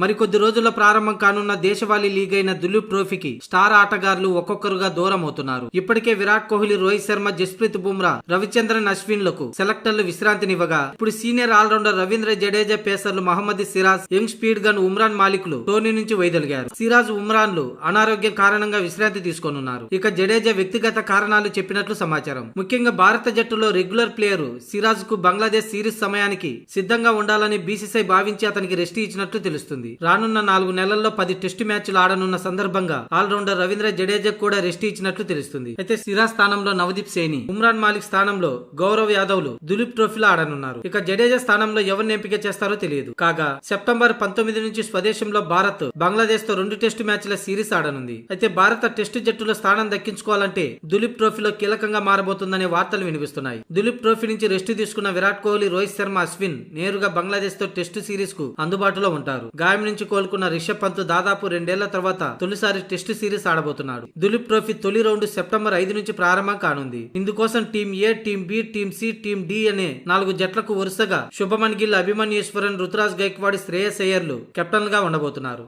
మరికొద్ది రోజుల్లో ప్రారంభం కానున్న దేశవాళీ లీగ్ అయిన దులీప్ ట్రోఫీకి స్టార్ ఆటగాళ్ళు ఒక్కొక్కరుగా దూరం అవుతున్నారు ఇప్పటికే విరాట్ కోహ్లీ రోహిత్ శర్మ జస్ప్రీత్ బుమ్రా రవిచంద్రన్ అశ్విన్లకు సెలెక్టర్లు విశ్రాంతినివ్వగా ఇప్పుడు సీనియర్ ఆల్రౌండర్ రవీంద్ర జడేజా పేసర్లు Mohammed Siraj young speed gun Umran మాలిక్లు tourney నుంచి వైదొలిగారు. సిరాజ్ ఉమ్రాన్లు అనారోగ్యం కారణంగా విశ్రాంతి తీసుకోనున్నారు. ఇక జడేజా వ్యక్తిగత కారణాలు చెప్పినట్లు సమాచారం. ముఖ్యంగా భారత జట్టులో రెగ్యులర్ ప్లేయర్ సిరాజ్కు బంగ్లాదేశ్ సిరీస్ సమయానికి సిద్ధంగా ఉండాలని బీసీసీఐ భావించి అతనికి రెస్ట్ ఇచ్చినట్లు తెలుస్తుంది. రానున్న నాలుగు నెలల్లో పది టెస్టు మ్యాచ్లు ఆడనున్న సందర్భంగా ఆల్రౌండర్ రవీంద్ర జడేజా కూడా రెస్ట్ ఇచ్చినట్లు తెలుస్తుంది. అయితే సిరాజ్ స్థానంలో నవదీప్ సేని ఉమ్రాన్ మాలిక్ స్థానంలో గౌరవ్ యాదవ్లు దులీప్ ట్రోఫీలో ఆడనున్నారు. ఇక జడేజా స్థానంలో ఎవరిని ఎంపిక చేస్తారో తెలియదు. కాగా సెప్టెంబర్ పంతొమ్మిది నుంచి స్వదేశంలో భారత్ బంగ్లాదేశ్తో రెండు టెస్టు మ్యాచ్ల సిరీస్ ఆడనుంది. అయితే భారత టెస్టు జట్టులో స్థానం దక్కించుకోవాలంటే దులీప్ ట్రోఫీలో కీలకంగా మారబోతుందనే వార్తలు వినిపిస్తున్నాయి. దులీప్ ట్రోఫీ నుంచి రెస్ట్ తీసుకున్న విరాట్ కోహ్లీ రోహిత్ శర్మ అశ్విన్ నేరుగా బంగ్లాదేశ్తో టెస్టు సిరీస్కు అందుబాటులో ఉంటారు. గాయం నుంచి కోలుకున్న రిషబ్ పంత్ దాదాపు రెండేళ్ళ తర్వాత తొలిసారి టెస్టు సిరీస్ ఆడబోతున్నాడు. దులీప్ ట్రోఫీ తొలి రౌండ్ సెప్టెంబర్ ఐదు నుంచి ప్రారంభం కానుంది. ఇందుకోసం team A team B team C team D అనే నాలుగు జట్లకు వరుసగా శుభమన్ గిల్ అభిమన్యేశ్వరన్ రుతురాజ్ గైక్వాడ్ శ్రేయస్ అయ్యర్లు కెప్టెన్గా ఉండబోతున్నారు.